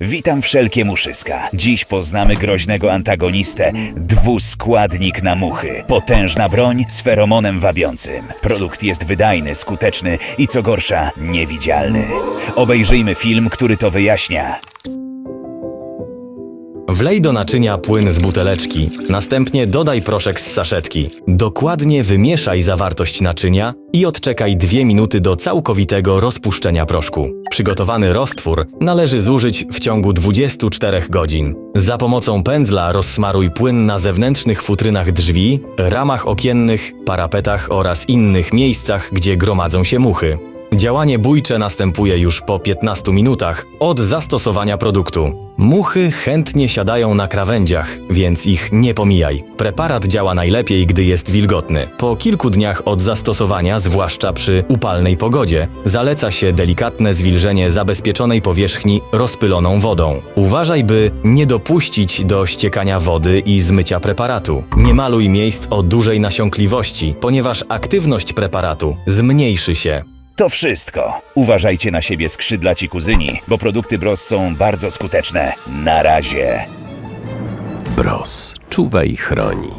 Witam wszelkie muszyska. Dziś poznamy groźnego antagonistę, dwuskładnik na muchy. Potężna broń z feromonem wabiącym. Produkt jest wydajny, skuteczny i co gorsza, niewidzialny. Obejrzyjmy film, który to wyjaśnia. Wlej do naczynia płyn z buteleczki, następnie dodaj proszek z saszetki. Dokładnie wymieszaj zawartość naczynia i odczekaj 2 minuty do całkowitego rozpuszczenia proszku. Przygotowany roztwór należy zużyć w ciągu 24 godzin. Za pomocą pędzla rozsmaruj płyn na zewnętrznych futrynach drzwi, ramach okiennych, parapetach oraz innych miejscach, gdzie gromadzą się muchy. Działanie bójcze następuje już po 15 minutach od zastosowania produktu. Muchy chętnie siadają na krawędziach, więc ich nie pomijaj. Preparat działa najlepiej, gdy jest wilgotny. Po kilku dniach od zastosowania, zwłaszcza przy upalnej pogodzie, zaleca się delikatne zwilżenie zabezpieczonej powierzchni rozpyloną wodą. Uważaj, by nie dopuścić do ściekania wody i zmycia preparatu. Nie maluj miejsc o dużej nasiąkliwości, ponieważ aktywność preparatu zmniejszy się. To wszystko. Uważajcie na siebie skrzydlaci kuzyni, bo produkty Bros są bardzo skuteczne. Na razie. Bros. Czuwaj i chroni.